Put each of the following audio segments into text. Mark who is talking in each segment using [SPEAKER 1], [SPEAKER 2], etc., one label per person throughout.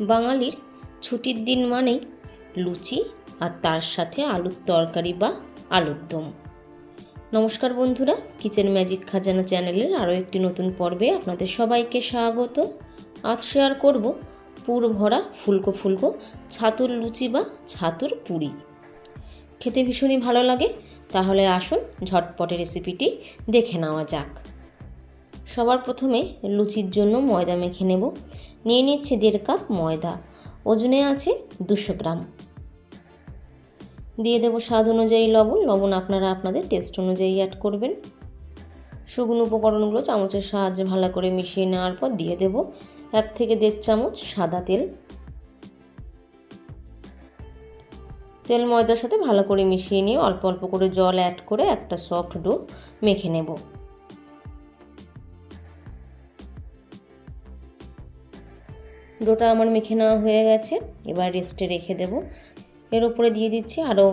[SPEAKER 1] বাঙালির ছুটির দিন মানেই লুচি আর তার সাথে আলুর তরকারি বা আলুর দম। নমস্কার বন্ধুরা, কিচেন ম্যাজিক খাজানা চ্যানেলের আরও একটি নতুন পর্বে আপনাদের সবাইকে স্বাগত। আজ শেয়ার করব পুর ভরা ফুলকো ফুলকো ছাতুর লুচি বা ছাতুর পুরি। খেতে ভীষণই ভালো লাগে, তাহলে আসুন ঝটপটে রেসিপিটি দেখে নেওয়া যাক। সবার প্রথমে লুচির জন্য ময়দা মেখে নেব। নিয়ে নিচ্ছে দেড় কাপ ময়দা। ওজনে আছে দুশো গ্রাম। দিয়ে দেবো স্বাদ অনুযায়ী লবণ। লবণ আপনারা আপনাদের টেস্ট অনুযায়ী অ্যাড করবেন। শুকনো উপকরণগুলো চামচের সাহায্যে ভালো করে মিশিয়ে নেওয়ার পর দিয়ে দেব এক থেকে দেড় চামচ সাদা তেল। তেল ময়দার সাথে ভালো করে মিশিয়ে নিয়ে অল্প অল্প করে জল অ্যাড করে একটা সফট ডো মেখে নেব। ডোটা আমার মেখে নেওয়া হয়ে গেছে। এবার রেস্টে রেখে দেব। এর উপরে দিয়ে দিচ্ছি আরও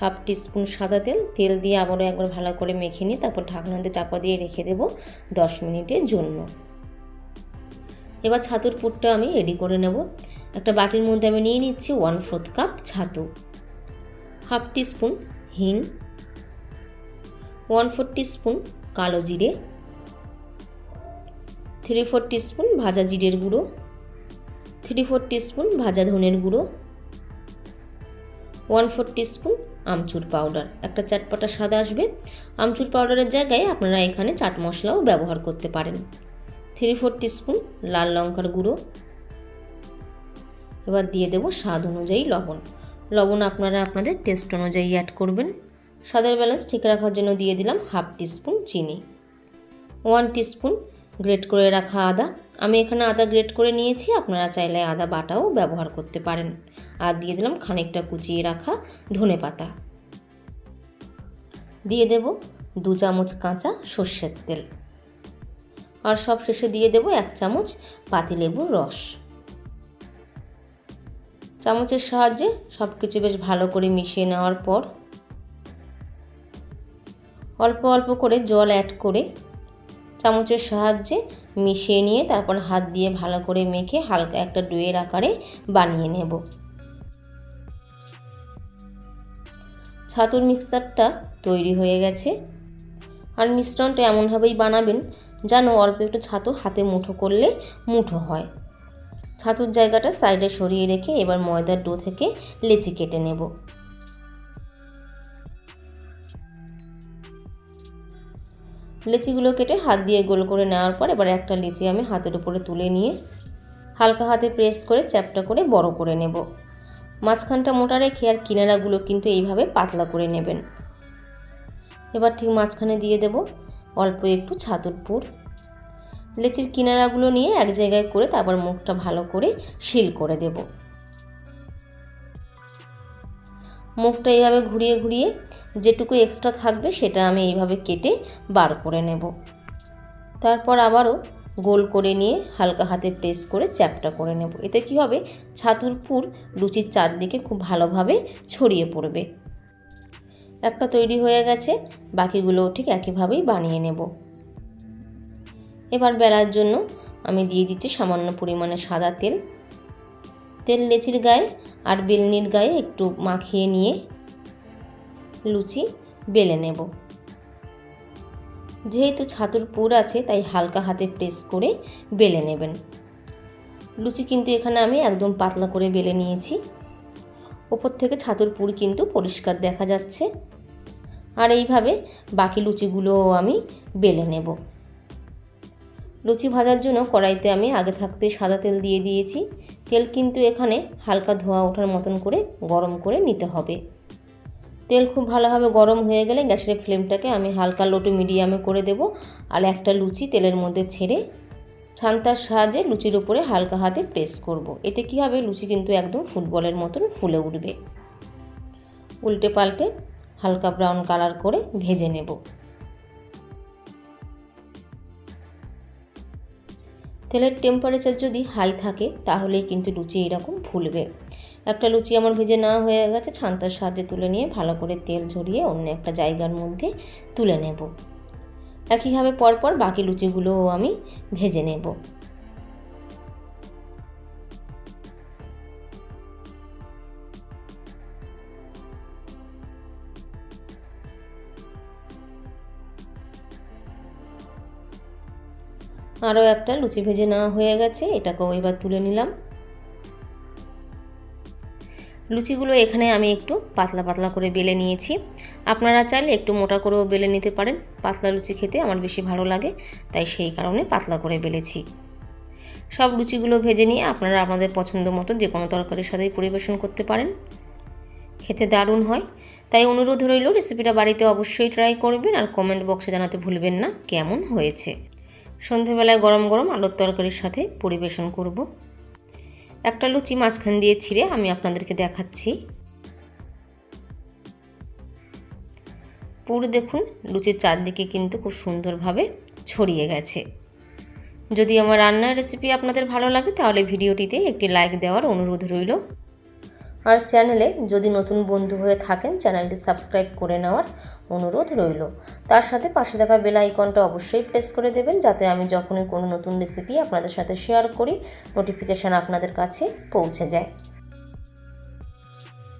[SPEAKER 1] হাফ টিস্পুন সাদা তেল। তেল দিয়ে আবারও একবার ভালো করে মেখে নিই তারপর ঢাকনাতে চাপা দিয়ে রেখে দেব দশ মিনিটের জন্য। এবার ছাতুর পুরটা আমি রেডি করে নেব। একটা বাটির মধ্যে আমি নিয়ে নিচ্ছি ওয়ান ফোর্থ কাপ ছাতু। হাফ টিস্পুন হিং। ওয়ান ফোর টিস্পুন কালো জিরে। থ্রি ফোর টিস্পুন ভাজা জিরের গুঁড়ো। থ্রি ফোর টিস্পুন ভাজা ধনের গুঁড়ো one four teaspoon amchur powder একটা চাটপাটা স্বাদ আসবে। আমচুর পাউডারের জায়গায় আপনারা এখানে চাট মশলাও ব্যবহার করতে পারেন। থ্রি ফোর টিস্পুন লাল লঙ্কার গুঁড়ো। এবার দিয়ে দেবো স্বাদ অনুযায়ী লবণ। লবণ আপনারা আপনাদের টেস্ট অনুযায়ী অ্যাড করবেন। স্বাদের ব্যালেন্স ঠিক রাখার জন্য দিয়ে দিলাম হাফ টিস্পুন চিনি। ওয়ান টিস্পুন গ্রেট করে রাখা আদা। আমি এখানে আদা গ্রেট করে নিয়েছি, আপনারা চাইলে আদা বাটাও ব্যবহার করতে পারেন। আর দিয়ে দিলাম খানিকটা কুচিয়ে রাখা ধনে পাতা। দিয়ে দেব দু চামচ কাঁচা সর্ষের তেল। আর সব শেষে দিয়ে দেব এক চামচ পাতিলেবুর রস। চামচের সাহায্যে সব কিছু বেশ ভালো করে মিশিয়ে নেওয়ার পর অল্প অল্প করে জল অ্যাড করে চামচের সাহায্যে মিশিয়ে নিয়ে তারপর হাত দিয়ে ভালো করে মেখে হালকা একটা ডুয়ের আকারে বানিয়ে নেব। ছাতুর মিক্সারটা তৈরি হয়ে গেছে। আর মিশ্রণটা এমনভাবেই বানাবেন যেন অল্প একটু ছাতু হাতে মুঠো করলে মুঠো হয়। ছাতুর জায়গাটা সাইডে সরিয়ে রেখে এবার ময়দার ডো থেকে লেচি কেটে নেব। লেচিগুলো কেটে হাত দিয়ে গোল করে নেওয়ার পর এবার একটা লিচি আমি হাতের উপরে তুলে নিয়ে হালকা হাতে প্রেস করে চ্যাপটা করে বড় করে নেব। মাঝখানটা মোটা রেখে আর কিনারাগুলো কিন্তু এইভাবে পাতলা করে নেবেন। এবার ঠিক মাঝখানে দিয়ে দেব অল্প একটু ছাতুর পুর। লেচির কিনারাগুলো নিয়ে এক জায়গায় করে তারপর মুখটা ভালো করে শিল করে দেব। মুখটা এইভাবে ঘুরিয়ে ঘুরিয়ে যেটুকু এক্সট্রা থাকবে সেটা আমি এইভাবে কেটে বার করে নেব। তারপর আবারও গোল করে নিয়ে হালকা হাতে প্রেস করে চ্যাপটা করে নেব। এতে কি হবে? ছাতুর পুর লুচির চারদিকে খুব ভালোভাবে ছড়িয়ে পড়বে। একটা তৈরি হয়ে গেছে বাকিগুলোও ঠিক একইভাবেই বানিয়ে নেব। এবার বেলার জন্য আমি দিয়ে দিচ্ছি সামান্য পরিমাণে সাদা তেল। তেল লেচির গায়ে আর বেলনির গায়ে একটু মাখিয়ে নিয়ে লুচি বেলে নেব। যেহেতু ছাতুর পুর আছে, তাই হালকা হাতে প্রেস করে বেলে নেবেন। লুচি কিন্তু এখানে আমি একদম পাতলা করে বেলে নিয়েছি। ওপর থেকে ছাতুর পুর কিন্তু পরিষ্কার দেখা যাচ্ছে। আর এইভাবে বাকি লুচিগুলোও আমি বেলে নেব। লুচি ভাজার জন্য কড়াইতে আমি আগে থাকতে সাদা তেল দিয়ে দিয়েছি। তেল কিন্তু এখানে হালকা ধোয়া ওঠার মতন করে গরম করে নিতে হবে। তেল খুব ভালোভাবে গরম হয়ে গেলে গ্যাসের ফ্লেমটাকে আমি হালকা লোটু মিডিয়ামে করে দেব আর একটা লুচি তেলের মধ্যে ছেড়ে ছান্তার সাহায্যে লুচির উপরে হালকা হাতে প্রেস করব। এতে কী হবে? লুচি কিন্তু একদম ফুটবলের মতন ফুলে উঠবে। উল্টে পাল্টে হালকা ব্রাউন কালার করে ভেজে নেব। তেলের টেম্পারেচার যদি হাই থাকে, তাহলেই কিন্তু লুচি এরকম ফুলবে। একটা লুচি আমার ভেজে না হয়ে গেছে, ছান্তার সাহায্যে তুলে নিয়ে ভালো করে তেল ঝরিয়ে অন্য একটা জায়গার মধ্যে তুলে নেব। একইভাবে পরপর বাকি লুচিগুলোও আমি ভেজে নেব। আরও একটা লুচি ভেজে নেওয়া হয়ে গেছে, এটাকেও এবার তুলে নিলাম। লুচিগুলো এখানে আমি একটু পাতলা পাতলা করে বেলে নিয়েছি। আপনারা চাইলে একটু মোটা করেও বেলে নিতে পারেন, পাতলা লুচি খেতে আমার বেশি ভালো লাগে, তাই সেই কারণে পাতলা করে বেলেছি। সব লুচিগুলো ভেজে নিয়ে আপনারা আপনাদের পছন্দ মতো যে কোনো তরকারির সাথেই পরিবেশন করতে পারেন। খেতে দারুণ হয়, তাই অনুরোধ রইল রেসিপিটা বাড়িতে অবশ্যই ট্রাই করবেন আর কমেন্ট বক্সে জানাতে ভুলবেন না, কেমন হয়েছে। সন্ধেবেলায় গরম গরম আলুর তরকারির সাথে পরিবেশন করব। একটা লুচি মাঝখান দিয়ে ছিঁড়ে আমি আপনাদেরকে দেখাচ্ছি। পুরো দেখুন, লুচির চারদিকে কিন্তু খুব সুন্দরভাবে ছড়িয়ে গেছে। যদি আমার রান্নার রেসিপি আপনাদের ভালো লাগে, তাহলে ভিডিওটিতে একটি লাইক দেওয়ার অনুরোধ রইল। আর চ্যানেলে যদি নতুন বন্ধু হয়ে থাকেন, চ্যানেলটি সাবস্ক্রাইব করে নেওয়ার অনুরোধ রইল। তার সাথে পাশে থাকা বেল আইকনটা অবশ্যই প্রেস করে দেবেন, যাতে আমি যখনই কোনো নতুন রেসিপি আপনাদের সাথে শেয়ার করি নোটিফিকেশান আপনাদের কাছে পৌঁছে যায়।